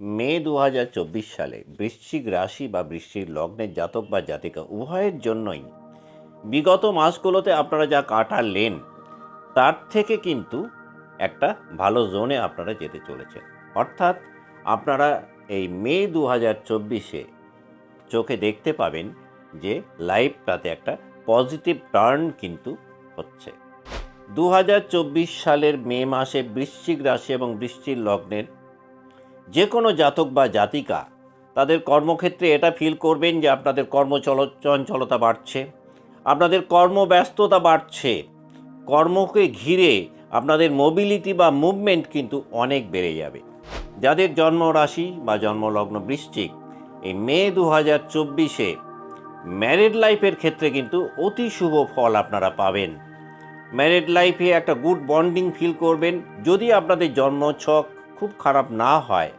মে দু হাজার চব্বিশ সালে বৃশ্চিক রাশি বা বৃশ্চিক লগ্নের জাতক বা জাতিকা উভয়ের জন্যই বিগত মাসগুলোতে আপনারা যা কাটালেন, তার থেকে কিন্তু একটা ভালো জোনে আপনারা যেতে চলেছেন। অর্থাৎ আপনারা এই মে দু হাজার চব্বিশে চোখে দেখতে পাবেন যে লাইফটাতে একটা পজিটিভ টার্ন কিন্তু হচ্ছে। দু হাজার চব্বিশ সালের মে মাসে বৃশ্চিক রাশি এবং বৃশ্চিক লগ্নের যে কোনো জাতক বা জাতিকা তাদের কর্মক্ষেত্রে এটা ফিল করবেন যে আপনাদের কর্মচল চঞ্চলতা বাড়ছে, আপনাদের কর্মব্যস্ততা বাড়ছে, কর্মকে ঘিরে আপনাদের মোবিলিটি বা মুভমেন্ট কিন্তু অনেক বেড়ে যাবে। যাদের জন্ম রাশি বা জন্মলগ্ন বৃশ্চিক, এই মে দু হাজার চব্বিশে ম্যারিড লাইফের ক্ষেত্রে কিন্তু অতি শুভ ফল আপনারা পাবেন। ম্যারিড লাইফে একটা গুড বন্ডিং ফিল করবেন। যদি আপনাদের জন্মছক খুব খারাপ না হয়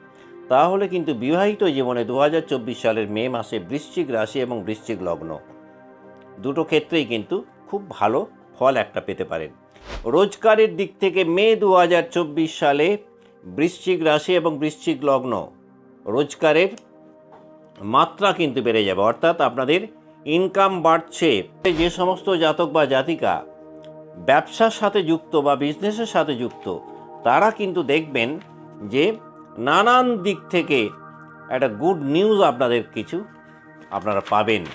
তাহলে কিন্তু বিবাহিত জীবনে দু হাজার চব্বিশ সালের মে মাসে বৃশ্চিক রাশি এবং বৃশ্চিক লগ্ন। দুটো ক্ষেত্রেই কিন্তু খুব ভালো ফল একটা পেতে পারেন। রোজগারের দিক থেকে মে দু হাজার চব্বিশ সালে বৃশ্চিক রাশি এবং বৃশ্চিক লগ্ন রোজগারের মাত্রা কিন্তু বেড়ে যাবে। অর্থাৎ আপনাদের ইনকাম বাড়ছে। যে সমস্ত জাতক বা জাতিকা ব্যবসার সাথে যুক্ত বা বিজনেসের সাথে যুক্ত, তারা কিন্তু দেখবেন যে নানান দিক থেকে একটা গুড নিউজ আপনাদের কিছু আপনারা পাবেন।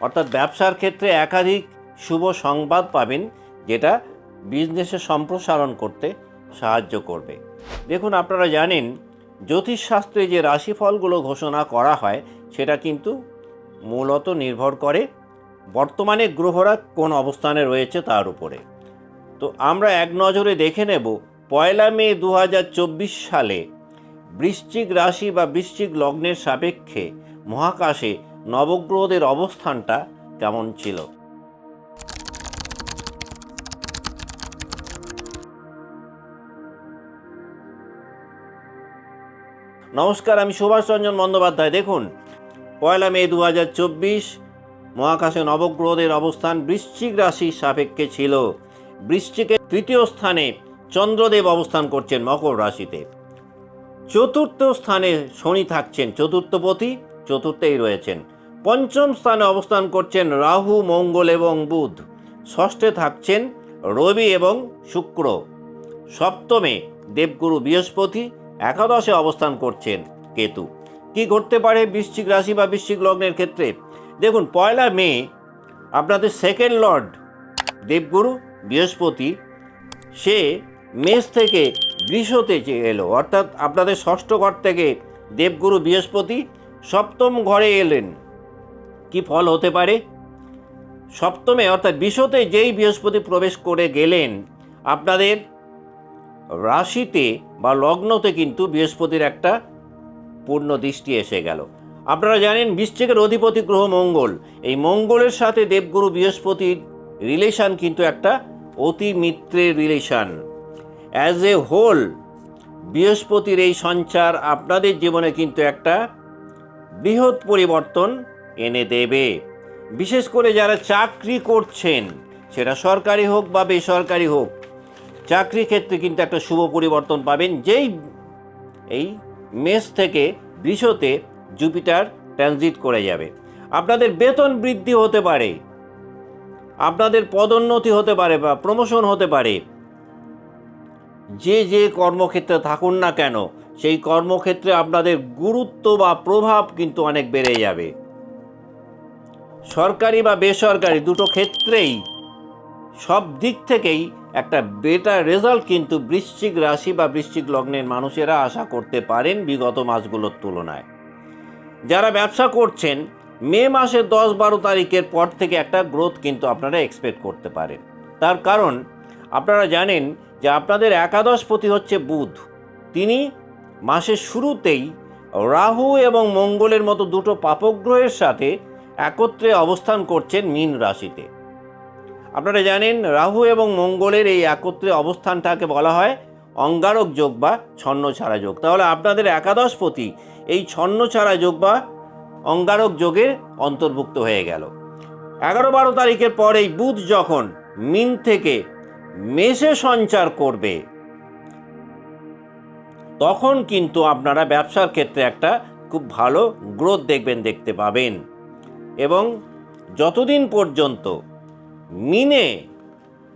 অর্থাৎ ব্যবসার ক্ষেত্রে একাধিক শুভ সংবাদ পাবেন, যেটা বিজনেসে সম্প্রসারণ করতে সাহায্য করবে। দেখুন, আপনারা জানেন, জ্যোতিষশাস্ত্রে যে রাশিফলগুলো ঘোষণা করা হয়, সেটা কিন্তু মূলত নির্ভর করে বর্তমানে গ্রহরা কোন অবস্থানে রয়েছে তার উপরে। তো আমরা এক নজরে দেখে নেব, পয়লা মে দু হাজার চব্বিশ সালে বৃশ্চিক রাশি বা বৃশ্চিক লগ্নের সাপেক্ষে মহাকাশে নবগ্রহদের অবস্থানটা কেমন ছিল? নমস্কার, আমি সুভাষ রঞ্জন বন্দ্যোপাধ্যায়। দেখুন, পয়লা মে দু হাজার চব্বিশ মহাকাশে নবগ্রহদের অবস্থান বৃশ্চিক রাশির সাপেক্ষে ছিল। বৃশ্চিকের তৃতীয় স্থানে চন্দ্রদেব অবস্থান করছেন মকর রাশিতে। চতুর্থ স্থানে শনি থাকছেন, চতুর্থপতি চতুর্থেই রয়েছেন। পঞ্চম স্থানে অবস্থান করছেন রাহু, মঙ্গল এবং বুধ। ষষ্ঠে থাকছেন রবি এবং শুক্র। সপ্তমে দেবগুরু বৃহস্পতি, একাদশে অবস্থান করছেন কেতু। কি ঘটতে পারে বৃশ্চিক রাশি বা বৃশ্চিক লগ্নের ক্ষেত্রে? দেখুন, পয়লা মে আপনাদের সেকেন্ড লর্ড দেবগুরু বৃহস্পতি, সে মেষ থেকে বৃষতে এলো, অর্থাৎ আপনাদের ষষ্ঠ ঘর থেকে দেবগুরু বৃহস্পতি সপ্তম ঘরে এলেন। কি ফল হতে পারে? সপ্তমে, অর্থাৎ বিশ্বতে যেই বৃহস্পতি প্রবেশ করে গেলেন, আপনাদের রাশিতে বা লগ্নতে কিন্তু বৃহস্পতির একটা পূর্ণ দৃষ্টি এসে গেল। আপনারা জানেন, বৃশ্চিকের অধিপতি গ্রহ মঙ্গল। এই মঙ্গলের সাথে দেবগুরু বৃহস্পতির রিলেশান কিন্তু একটা অতি মিত্রের রিলেশন অ্যাজ এ হোল বৃহস্পতির এই সঞ্চার আপনাদের জীবনে কিন্তু একটা বৃহৎ পরিবর্তন এনে দেবে। বিশেষ করে যারা চাকরি করছেন, সেটা সরকারি হোক বা বেসরকারি হোক চাকরি ক্ষেত্রে কিন্তু একটা শুভ পরিবর্তন পাবেন। যেই এই মেষ থেকে বৃষতে জুপিটার ট্রানজিট করে যাবে। আপনাদের বেতন বৃদ্ধি হতে পারে, আপনাদের পদোন্নতি হতে পারে বা প্রমোশন হতে পারে। যে যে কর্মক্ষেত্রে থাকুন না কেন, সেই কর্মক্ষেত্রে আপনাদের গুরুত্ব বা প্রভাব কিন্তু অনেক বেড়ে যাবে। সরকারি বা বেসরকারি দুটো ক্ষেত্রেই সব দিক থেকেই একটা বেটার রেজাল্ট কিন্তু বৃশ্চিক রাশি বা বৃশ্চিক লগ্নের মানুষেরা আশা করতে পারেন বিগত মাসগুলোর তুলনায়। যারা ব্যবসা করছেন, মে মাসের দশ বারো তারিখের পর থেকে একটা গ্রোথ কিন্তু আপনারা এক্সপেক্ট করতে পারেন। তার কারণ, আপনারা জানেন যে আপনাদের একাদশপতি হচ্ছে বুধ। তিনি মাসের শুরুতেই রাহু এবং মঙ্গলের মতো দুটো পাপগ্রহের সাথে একত্রে অবস্থান করছেন মীন রাশিতে। আপনারা জানেন, রাহু এবং মঙ্গলের এই একত্রে অবস্থানটাকে বলা হয় অঙ্গারক যোগ বা ছন্ন ছাড়া যোগ। তাহলে আপনাদের একাদশপতি এই ছন্ন ছাড়া যোগ বা অঙ্গারক যোগের অন্তর্ভুক্ত হয়ে গেল। এগারো বারো তারিখের পর এই বুধ যখন মিন থেকে মেষে সঞ্চার করবে। তখন কিন্তু আপনারা ব্যবসার ক্ষেত্রে একটা খুব ভালো গ্রোথ দেখবেন, দেখতে পাবেন। এবং যতদিন পর্যন্ত মিনে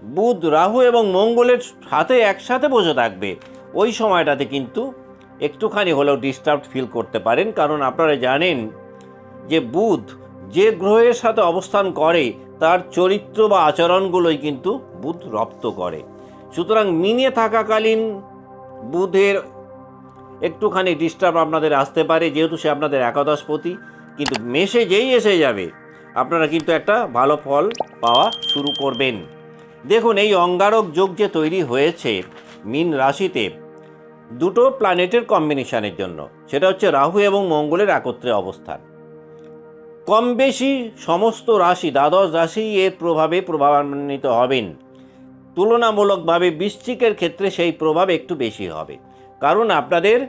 বুধ, রাহু এবং মঙ্গলের সাথে একসাথে বসে থাকবে, ওই সময়টাতে কিন্তু একটুখানি হলেও ডিস্টার্ব ফিল করতে পারেন। কারণ আপনারা জানেন যে বুধ যে গ্রহের সাথে অবস্থান করে তার চরিত্র বা আচরণগুলোই কিন্তু বুধ রপ্ত করে। সুতরাং মিনে থাকাকালীন বুধের একটুখানি ডিস্টার্ব আপনাদের আসতে পারে, যেহেতু সে আপনাদের একাদশপতি। কিন্তু মেশে যেই এসে যাবে, আপনারা কিন্তু একটা ভালো ফল পাওয়া শুরু করবেন। দেখুন, এই অঙ্গারক যোগ যে তৈরি হয়েছে মিন রাশিতে, দুটো প্ল্যানেটের কম্বিনেশনের জন্য। সেটা হচ্ছে রাহু এবং মঙ্গলের একত্রে অবস্থান। কম বেশি সমস্ত রাশি, দ্বাদশ রাশি এর প্রভাবে প্রভাবান্বিত হবেন। তুলনামূলকভাবে বৃশ্চিকের ক্ষেত্রে সেই প্রভাব একটু বেশি হবে। কারণ আপনাদের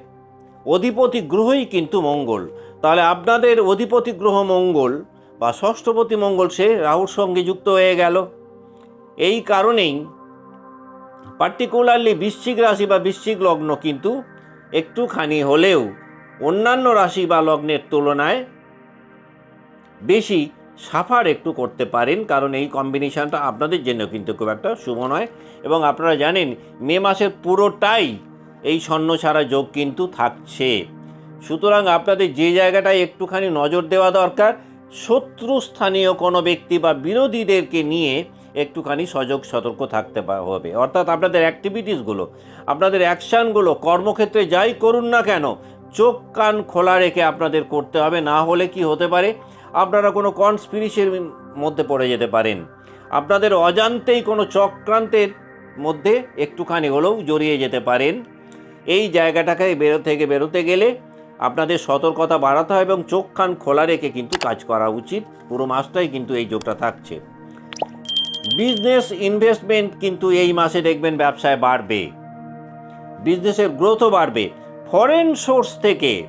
অধিপতি গ্রহই কিন্তু মঙ্গল। তাহলে আপনাদের অধিপতি গ্রহ মঙ্গল বা ষষ্ঠপতি মঙ্গল সে রাহুর সঙ্গে যুক্ত হয়ে গেল। এই কারণেই পার্টিকুলারলি বৃশ্চিক রাশি বা বৃশ্চিক লগ্ন কিন্তু একটুখানি হলেও অন্যান্য রাশি বা লগ্নের তুলনায় বেশি সাফার একটু করতে পারেন, কারণ এই কম্বিনেশানটা আপনাদের জন্য কিন্তু খুব একটা শুভ নয়। এবং আপনারা জানেন, মে মাসের পুরোটাই এই স্বর্ণ ছাড়া যোগ কিন্তু থাকছে। সুতরাং আপনাদের যে জায়গাটায় একটুখানি নজর দেওয়া দরকার, শত্রু স্থানীয় কোনো ব্যক্তি বা বিরোধীদেরকে নিয়ে একটুখানি সজাগ সতর্ক থাকতে হবে। অর্থাৎ আপনাদের অ্যাক্টিভিটিসগুলো আপনাদের অ্যাকশানগুলো কর্মক্ষেত্রে যাই করুন না কেন, চোখ কান খোলা রেখে আপনাদের করতে হবে। না হলে কি হতে পারে? আপনারা কোনো কনস্পিরিসের মধ্যে পড়ে যেতে পারেন। আপনাদের অজান্তেই কোনো চক্রান্তের মধ্যে একটুখানি হলেও জড়িয়ে যেতে পারেন। এই জায়গাটাকে বেরো, থেকে বেরোতে গেলে আপনাদের সতর্কতা বাড়াতে হয় এবং চোখ কান খোলা রেখে কিন্তু কাজ করা উচিত। পুরো মাসটাই কিন্তু এই যোগটা থাকছে। বিজনেস ইনভেস্টমেন্ট কিন্তু এই মাসে দেখবেন ব্যবসায় বাড়বে। বিজনেসের গ্রোথও বাড়বে। ফরেন সোর্স থেকে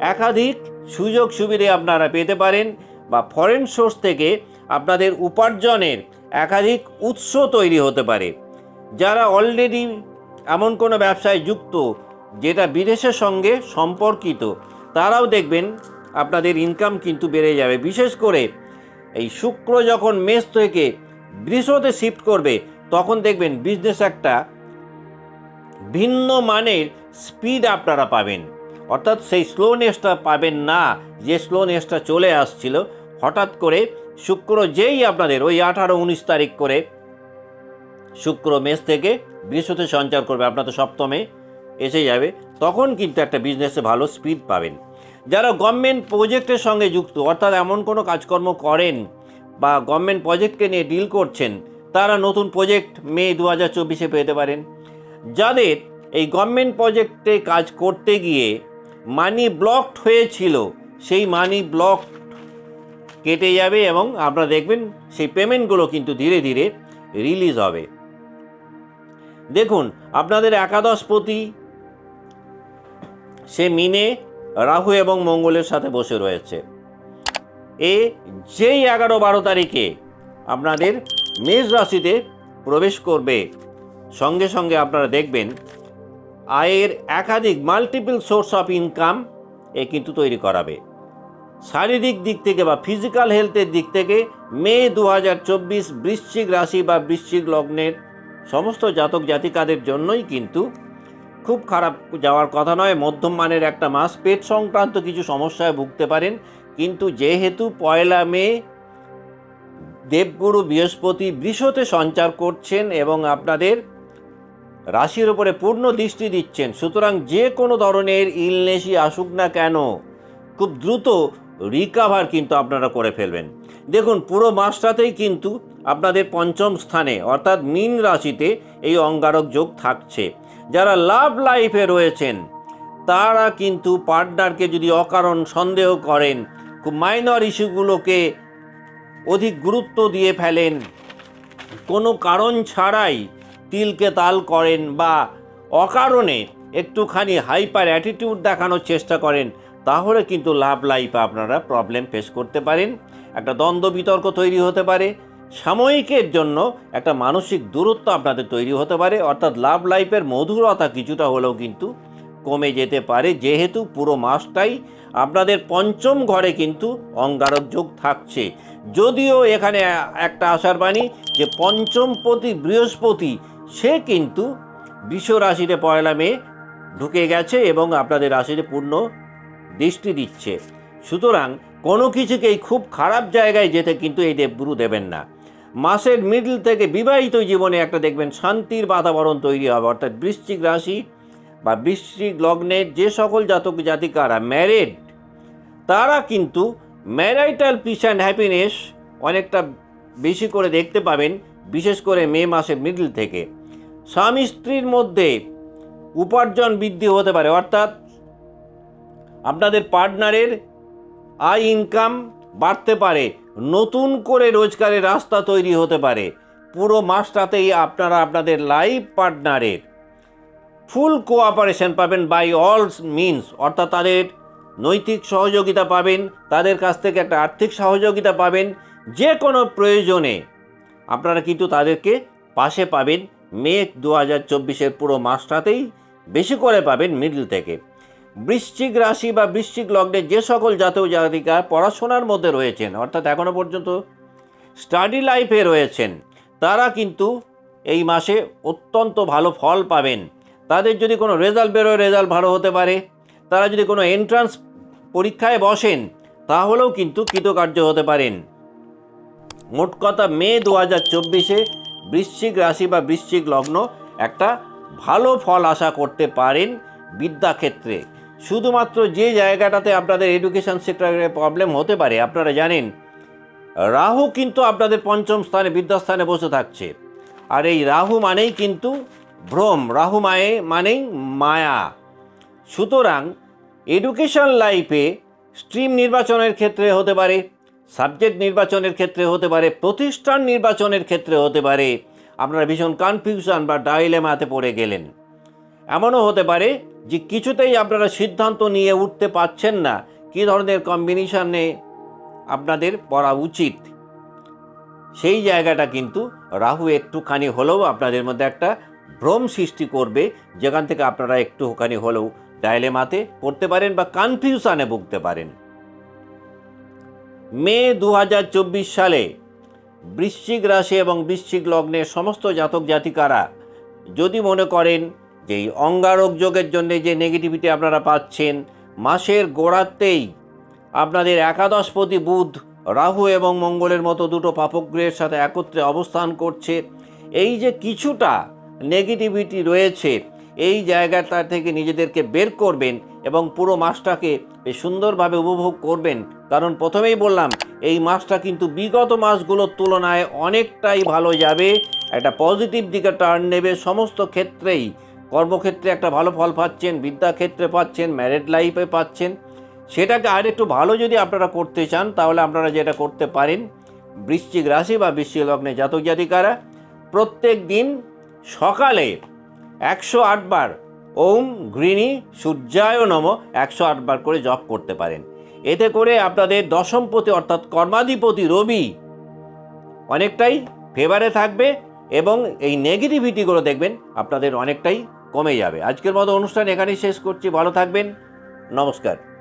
একাধিক সুযোগ সুবিধে আপনারা পেতে পারেন। বা ফরেন সোর্স থেকে আপনাদের উপার্জনের একাধিক উৎস তৈরি হতে পারে। যারা অলরেডি এমন কোনো ব্যবসায় যুক্ত, যেটা বিদেশের সঙ্গে সম্পর্কিত, তারাও দেখবেন আপনাদের ইনকাম কিন্তু বেড়ে যাবে। বিশেষ করে এই শুক্র যখন মেষ থেকে বৃষতে শিফট করবে, তখন দেখবেন বিজনেস একটা ভিন্ন মানের স্পিড আপনারা পাবেন। অর্থাৎ সেই স্লোনেসটা পাবেন না, যে স্লোনেসটা চলে আসছিল, হঠাৎ করে শুক্র যেই আপনাদের ওই আঠারো উনিশ তারিখ করে শুক্র মেষ থেকে বৃহস্পতি সঞ্চার করবে, আপনার তো সপ্তমে এসে যাবে, তখন কিন্তু একটা বিজনেসে ভালো স্পিড পাবেন। যারা গভর্নমেন্ট প্রজেক্টের সঙ্গে যুক্ত, অর্থাৎ এমন কোনো কাজকর্ম করেন বা গভর্নমেন্ট প্রজেক্টকে নিয়ে ডিল করছেন, তারা নতুন প্রজেক্ট মে দু হাজার চব্বিশে পেতে পারেন। যাদের এই গভর্নমেন্ট প্রজেক্টে কাজ করতে গিয়ে মানি ব্লকড হয়েছিল, সেই মানি ব্লক কেটে যাবে এবং আপনারা দেখবেন সেই পেমেন্টগুলো কিন্তু ধীরে ধীরে রিলিজ হবে। দেখুন, আপনাদের একাদশপতি সে মিনে রাহু এবং মঙ্গলের সাথে বসে রয়েছে। এ যেই এগারো বারো তারিখে আপনাদের মেষ রাশিতে প্রবেশ করবে, সঙ্গে সঙ্গে আপনারা দেখবেন আয়ের একাধিক মাল্টিপল সোর্স অফ ইনকাম এ কিন্তু তৈরি করাবে। শারীরিক দিক থেকে বা ফিজিক্যাল হেলথের দিক থেকে মে দু হাজার চব্বিশ বৃশ্চিক রাশি বা বৃশ্চিক লগ্নের সমস্ত জাতক জাতিকাদের জন্যই কিন্তু খুব খারাপ যাওয়ার কথা নয়। মধ্যম মানের একটা মাস পেট সংক্রান্ত কিছু সমস্যায় ভুগতে পারেন। কিন্তু যেহেতু পয়লা মে দেবগুরু বৃহস্পতি বৃষতে সঞ্চার করছেন এবং আপনাদের রাশির উপরে পূর্ণ দৃষ্টি দিচ্ছেন। সুতরাং যে কোনো ধরনের ইলনেসই আসুক না কেন, খুব দ্রুত রিকাভার কিন্তু আপনারা করে ফেলবেন। দেখুন, পুরো মাসটাতেই কিন্তু আপনাদের পঞ্চম স্থানে, অর্থাৎ মীন রাশিতে এই অঙ্গারক যোগ থাকছে। যারা লাভ লাইফে রয়েছেন, তারা কিন্তু পার্টনারকে যদি অকারণ সন্দেহ করেন, খুব মাইনর ইস্যুগুলোকে অধিক গুরুত্ব দিয়ে ফেলেন, কোনো কারণ ছাড়াই তিলকে তাল করেন বা অকারণে একটুখানি হাইপার অ্যাটিটিউড দেখানোর চেষ্টা করেন, তাহলে কিন্তু লাভ লাইফে আপনারা প্রবলেম ফেস করতে পারেন। একটা দ্বন্দ্ব বিতর্ক তৈরি হতে পারে। সাময়িকের জন্য একটা মানসিক দূরত্ব আপনাদের তৈরি হতে পারে। অর্থাৎ লাভ লাইফের মধুরতা কিছুটা হলেও কিন্তু কমে যেতে পারে। যেহেতু পুরো মাসটাই আপনাদের পঞ্চম ঘরে কিন্তু অঙ্গারক যোগ থাকছে। যদিও এখানে একটা আশার বাণী যে পঞ্চমপতি বৃহস্পতি সে কিন্তু বিশ্ব রাশিতে পয়লা মে ঢুকে গেছে এবং আপনাদের রাশিতে পূর্ণ দৃষ্টি দিচ্ছে। সুতরাং কোনো কিছুকেই খুব খারাপ জায়গায় যেতে কিন্তু এই দেবগুরু দেবেন না। মাসের মিডল থেকে বিবাহিত জীবনে একটা দেখবেন শান্তির বাতাবরণ তৈরি হবে, অর্থাৎ বৃশ্চিক রাশি বা বৃশ্চিক লগ্নের যে সকল জাতক জাতিকারা ম্যারেড তারা কিন্তু ম্যারাইটাল পিস অ্যান্ড হ্যাপিনেস অনেকটা বেশি করে দেখতে পাবেন। বিশেষ করে মে মাসের মিডল থেকে, স্বামী স্ত্রীর মধ্যে উপার্জন বৃদ্ধি হতে পারে। অর্থাৎ আপনাদের পার্টনারের আয় ইনকাম বাড়তে পারে, নতুন করে রোজগারের রাস্তা তৈরি হতে পারে। পুরো মাসটাতেই আপনারা আপনাদের লাইফ পার্টনারের ফুল কোঅপারেশন পাবেন বাই অল মিনস অর্থাৎ তাদের নৈতিক সহযোগিতা পাবেন, তাদের কাছ থেকে একটা আর্থিক সহযোগিতা পাবেন যে কোনো প্রয়োজনে। আপনারা কিন্তু তাদেরকে পাশে পাবেন মে দু হাজার চব্বিশের পুরো মাসটাতেই, বেশি করে পাবেন মিডল থেকে। বৃশ্চিক রাশি বা বৃশ্চিক লগ্নে যে সকল জাতীয় জাতিকা পড়াশোনার মধ্যে রয়েছেন, অর্থাৎ এখনও পর্যন্ত স্টাডি লাইফে রয়েছেন, তারা কিন্তু এই মাসে অত্যন্ত ভালো ফল পাবেন। তাদের যদি কোনো রেজাল্ট বেরোয়, রেজাল্ট ভালো হতে পারে। তারা যদি কোনো এন্ট্রান্স পরীক্ষায় বসেন, তাহলেও কিন্তু কৃতকার্য হতে পারেন। মোট কথা মে দু হাজার চব্বিশে বৃশ্চিক রাশি বা বৃশ্চিক লগ্ন একটা ভালো ফল আশা করতে পারেন বিদ্যাক্ষেত্রে। শুধুমাত্র যে জায়গাটাতে আপনাদের এডুকেশন সেক্টরে প্রবলেম হতে পারে, আপনারা জানেন, রাহু কিন্তু আপনাদের পঞ্চম স্থানে বিদ্যাস্থানে বসে থাকছে। আর এই রাহু মানেই কিন্তু ভ্রম, রাহু মায়ে মানেই মায়া। সুতরাং এডুকেশন লাইফে স্ট্রিম নির্বাচনের ক্ষেত্রে হতে পারে সাবজেক্ট নির্বাচনের ক্ষেত্রে হতে পারে, প্রতিষ্ঠান নির্বাচনের ক্ষেত্রে হতে পারে। আপনারা ভীষণ কনফিউশন বা ডাইলেমাতে পড়ে গেলেন। এমনও হতে পারে যে কিছুতেই আপনারা সিদ্ধান্ত নিয়ে উঠতে পারছেন না। কী ধরনের কম্বিনেশনে আপনাদের পড়া উচিত? সেই জায়গাটা কিন্তু রাহু একটুখানি হলেও আপনাদের মধ্যে একটা ভ্রম সৃষ্টি করবে। যেখান থেকে আপনারা একটুখানি হলেও ডায়লেমাতে পড়তে পারেন বা কনফিউশনে ভুগতে পারেন। মে দু হাজার চব্বিশ সালে বৃশ্চিক রাশি এবং বৃশ্চিক লগ্নের সমস্ত জাতক জাতিকারা যদি মনে করেন যে এই অঙ্গারক যোগের জন্য যে নেগেটিভিটি আপনারা পাচ্ছেন, মাসের গোড়াতেই আপনাদের একাদশপতি বুধ রাহু এবং মঙ্গলের মতো দুটো পাপগ্রহের সাথে একত্রে অবস্থান করছে। এই যে কিছুটা নেগেটিভিটি রয়েছে, এই জায়গাটা থেকে নিজেদেরকে বের করবেন এবং পুরো মাসটাকে সুন্দরভাবে উপভোগ করবেন। কারণ প্রথমেই বললাম, এই মাসটা কিন্তু বিগত মাসগুলোর তুলনায় অনেকটাই ভালো যাবে। একটা পজিটিভ দিকে টার্ন নেবে সমস্ত ক্ষেত্রেই। কর্মক্ষেত্রে একটা ভালো ফল পাচ্ছেন, বিদ্যাক্ষেত্রে পাচ্ছেন ম্যারেড লাইফে পাচ্ছেন। সেটাকে আর একটু ভালো যদি আপনারা করতে চান, তাহলে আপনারা যেটা করতে পারেন, বৃশ্চিক রাশি বা বৃশ্চিক লগ্নে জাতক জাতিকারা, প্রত্যেক দিন সকালে একশো আটবার ওম, ঘৃণী, সূর্যায় নম একশো আটবার করে জপ করতে পারেন। এতে করে আপনাদের দশমপতি অর্থাৎ কর্মাধিপতি রবি অনেকটাই ফেভারে থাকবে এবং এই নেগেটিভিটিগুলো দেখবেন আপনাদের অনেকটাই কমে যাবে। আজকের মতো অনুষ্ঠান এখানেই শেষ করছি। ভালো থাকবেন। নমস্কার।